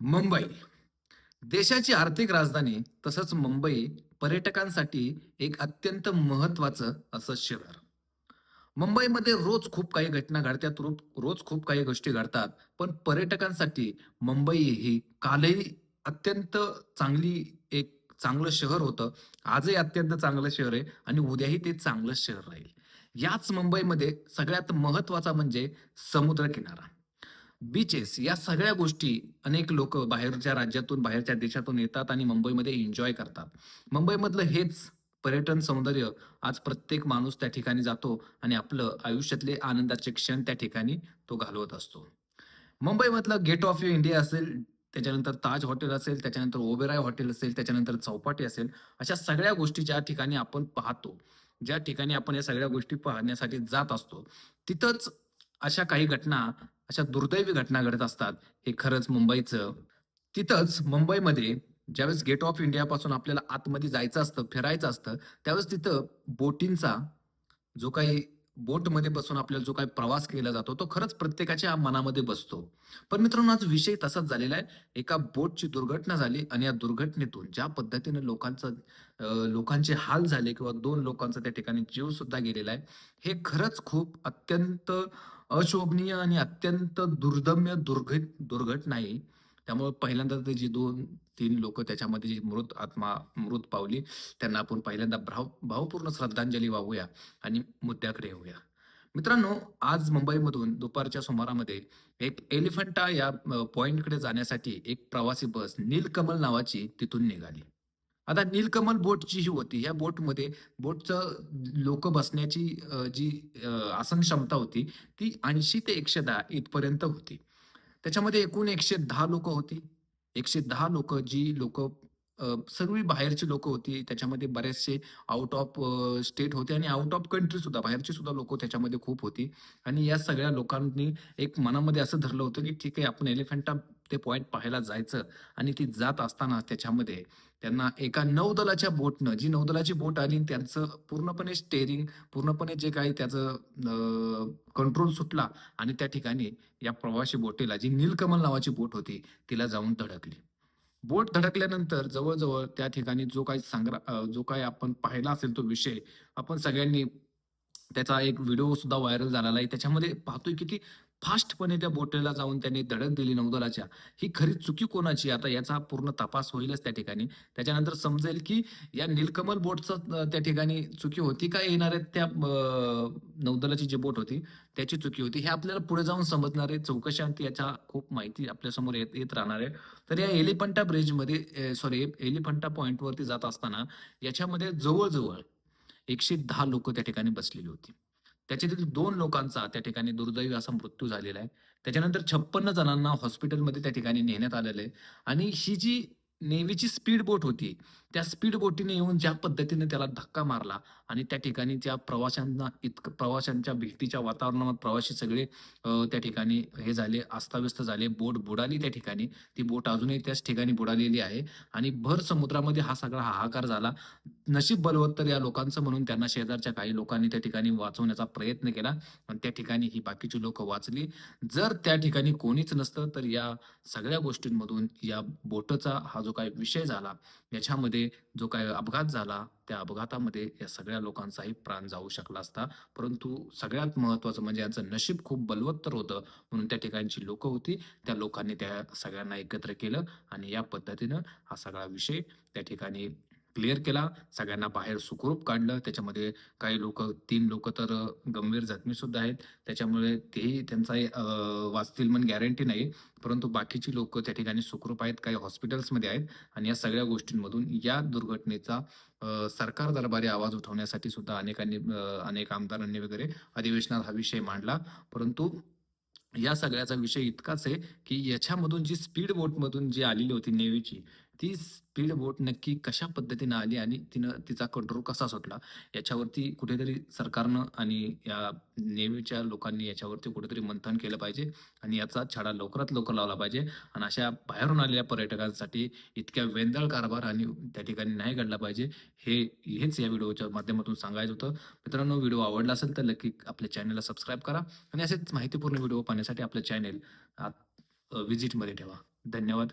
मुंबई. देशाची आर्थिक राजधानी तसंच मुंबई पर्यटकांसाठी एक अत्यंत महत्वाचं असं शहर. मुंबईमध्ये रोज खूप काही घटना घडतात रोज रोज खूप काही गोष्टी घडतात पण पर्यटकांसाठी मुंबई ही कालही अत्यंत चांगली एक चांगलं शहर होतं. आजही अत्यंत चांगलं शहर आहे आणि उद्याही ते चांगलं शहर राहील. याच मुंबईमध्ये सगळ्यात महत्त्वाचा म्हणजे समुद्रकिनारा. बीचेस या सगळ्या गोष्टी अनेक लोक बाहेरच्या राज्यातून बाहेरच्या देशातून येतात आणि मुंबईमध्ये एन्जॉय करतात. मुंबईमधलं हेच पर्यटन सौंदर्य आज प्रत्येक माणूस त्या ठिकाणी जातो आणि आपलं आयुष्यातले आनंदाचे क्षण त्या ठिकाणी तो घालवत असतो. मुंबईमधलं गेट ऑफ इंडिया असेल त्याच्यानंतर ताज हॉटेल असेल त्याच्यानंतर ओबेराय हॉटेल असेल त्याच्यानंतर चौपाटी असेल अशा सगळ्या गोष्टी ज्या ठिकाणी आपण पाहतो ज्या ठिकाणी आपण या सगळ्या गोष्टी पाहण्यासाठी जात असतो तिथंच अशा काही घटना अशा दुर्दैवी घटना घडत असतात. हे खरंच मुंबईचं. तिथंच मुंबईमध्ये ज्यावेळेस गेट ऑफ इंडियापासून आपल्याला आतमध्ये जायचं असतं फिरायचं असतं त्यावेळेस तिथं बोटींचा जो काही बोटमध्ये बसून आपल्याला जो काही प्रवास केला जातो तो खरंच प्रत्येकाच्या मनामध्ये बसतो. पण मित्रांनो आज विषय तसाच झालेला आहे. एका बोटची दुर्घटना झाली आणि या दुर्घटनेतून ज्या पद्धतीने लोकांचं लोकांचे हाल झाले किंवा दोन लोकांचा त्या ठिकाणी जीव सुद्धा गेलेला आहे हे खरंच खूप अत्यंत अशोभनीय आणि अत्यंत दुर्दम्य दुर्घट दुर्घटना आहे त्यामुळे पहिल्यांदा ते जी दोन तीन लोक त्याच्यामध्ये जी मृत आत्मा मृत पावली त्यांना आपण पहिल्यांदा भाव भावपूर्ण श्रद्धांजली वाहूया आणि मुद्द्याकडे येऊया. मित्रांनो आज मुंबईमधून दुपारच्या सुमारामध्ये एक एलिफंटा या पॉइंटकडे जाण्यासाठी एक प्रवासी बस नीलकमल नावाची तिथून निघाली. आता नीलकमल बोट जी ही होती. या बोटमध्ये बोटचं लोक बसण्याची जी आसन क्षमता होती ती ऐंशी ते एकशे दहा इथपर्यंत होती. त्याच्यामध्ये एकूण एकशे दहा लोक होती. एकशे दहा लोक जी लोक सर्व बाहेरची लोक होती. त्याच्यामध्ये बरेचसे आउट ऑफ स्टेट होते आणि आउट ऑफ कंट्री सुद्धा बाहेरची सुद्धा लोक त्याच्यामध्ये खूप होती. आणि या सगळ्या लोकांनी एक मनामध्ये असं धरलं होतं की ठीक आहे आपण एलिफंटा ते पॉईंट पाहायला जायचं. आणि ती जात असताना त्याच्यामध्ये त्यांना एका नौदलाच्या बोटनं जी नौदलाची बोट आली त्यांचं पूर्णपणे स्टेरिंग पूर्णपणे जे काही त्याचं कंट्रोल सुटला आणि त्या ठिकाणी या प्रवाशी बोटीला जी नीलकमल नावाची बोट होती तिला जाऊन धडकली. बोट धडकल्यानंतर जवळजवळ त्या ठिकाणी जो काही सांग्रा जो काही आपण पाहिला असेल तो विषय आपण सगळ्यांनी त्याचा एक व्हिडिओ सुद्धा व्हायरल झालेला आहे. त्याच्यामध्ये पाहतोय किती फास्टपणे त्या बोटेला जाऊन त्यांनी धडक दिली नौदलाच्या. ही खरी चुकी कोणाची आता याचा पूर्ण तपास होईलच त्या ठिकाणी. त्याच्यानंतर समजेल की या नीलकमल बोटचं त्या ठिकाणी चुकी होती का? येणाऱ्या त्या नौदलाची जी बोट होती त्याची चुकी होती. हे आपल्याला पुढे जाऊन समजणार आहे. आणि याच्या खूप माहिती आपल्यासमोर येत येत राहणार आहे. तर या एलिफंटा ब्रिजमध्ये सॉरी एलिफंटा पॉईंटवरती जात असताना याच्यामध्ये जवळजवळ एकशे दहा लोक त्या ठिकाणी बसलेली होती. त्याच्यातील दोन लोकांचा त्या ठिकाणी दुर्दैवी असा मृत्यू झालेला आहे. त्याच्यानंतर छप्पन्न जणांना हॉस्पिटलमध्ये त्या ठिकाणी नेण्यात आलेलं आहे. आणि ही जी नेव्हीची स्पीड बोट होती. त्या स्पीड बोटीने येऊन ज्या पद्धतीने त्याला धक्का मारला आणि त्या ठिकाणी त्या प्रवाशांना इतकं प्रवाशांच्या भीतीच्या वातावरणात प्रवासी सगळे त्या ठिकाणी हे झाले अस्ताव्यस्त झाले बोट बुडाली त्या ठिकाणी. ती बोट अजूनही त्याच ठिकाणी बुडालेली आहे आणि भर समुद्रामध्ये हा सगळा हाहाकार झाला. नशीब बलवत्तर या लोकांचं म्हणून त्यांना शेजारच्या काही लोकांनी त्या ठिकाणी वाचवण्याचा प्रयत्न केला आणि त्या ठिकाणी ही बाकीची लोक वाचली. जर त्या ठिकाणी कोणीच नसतं तर या सगळ्या गोष्टींमधून या बोटचा हा जो जो काही विषय झाला याच्यामध्ये जो काही अपघात झाला त्या अपघातामध्ये या सगळ्या लोकांचाही प्राण जाऊ शकला असता. परंतु सगळ्यात महत्वाचं म्हणजे यांचं नशीब खूप बलवत्तर होतं म्हणून त्या ठिकाणची लोक होती. त्या लोकांनी त्या सगळ्यांना एकत्र केलं आणि या पद्धतीनं हा सगळा विषय त्या ठिकाणी क्लिअर केला. सगळ्यांना बाहेर सुखरूप काढलं. त्याच्यामध्ये काही लोक तीन लोक तर गंभीर जखमी सुद्धा आहेत. त्याच्यामुळे तेही त्यांचा वाचतील म्हणून गॅरंटी नाही. परंतु बाकीची लोक त्या ठिकाणी सुखरूप आहेत. काही हॉस्पिटल्समध्ये आहेत. आणि या सगळ्या गोष्टींमधून या दुर्घटनेचा सरकार दरबारी आवाज उठवण्यासाठी सुद्धा अनेकांनी अनेक आमदारांनी वगैरे अधिवेशनात हा विषय मांडला. परंतु या सगळ्याचा विषय इतकाच आहे की याच्यामधून जी स्पीड बोटमधून जी आलेली होती नेव्हीची ती स्पीड बोट नक्की कशा पद्धतीनं आली आणि तिनं तिचा कंट्रोल कसा सुटला याच्यावरती कुठेतरी सरकारनं आणि या नेव्हीच्या लोकांनी याच्यावरती कुठेतरी मंथन केलं पाहिजे आणि याचा छडा लवकरात लवकर लावला पाहिजे. आणि अशा बाहेरून आलेल्या पर्यटकांसाठी इतक्या वेंदळ कारभार आणि त्या ठिकाणी नाही घडला पाहिजे हे हेच या व्हिडिओच्या माध्यमातून सांगायचं होतं. मित्रांनो व्हिडिओ आवडला असेल तर नक्की आपल्या चॅनलला सबस्क्राईब करा आणि असेच माहितीपूर्ण व्हिडिओ पाहण्यासाठी आपलं चॅनेल व्हिजिटमध्ये ठेवा. धन्यवाद.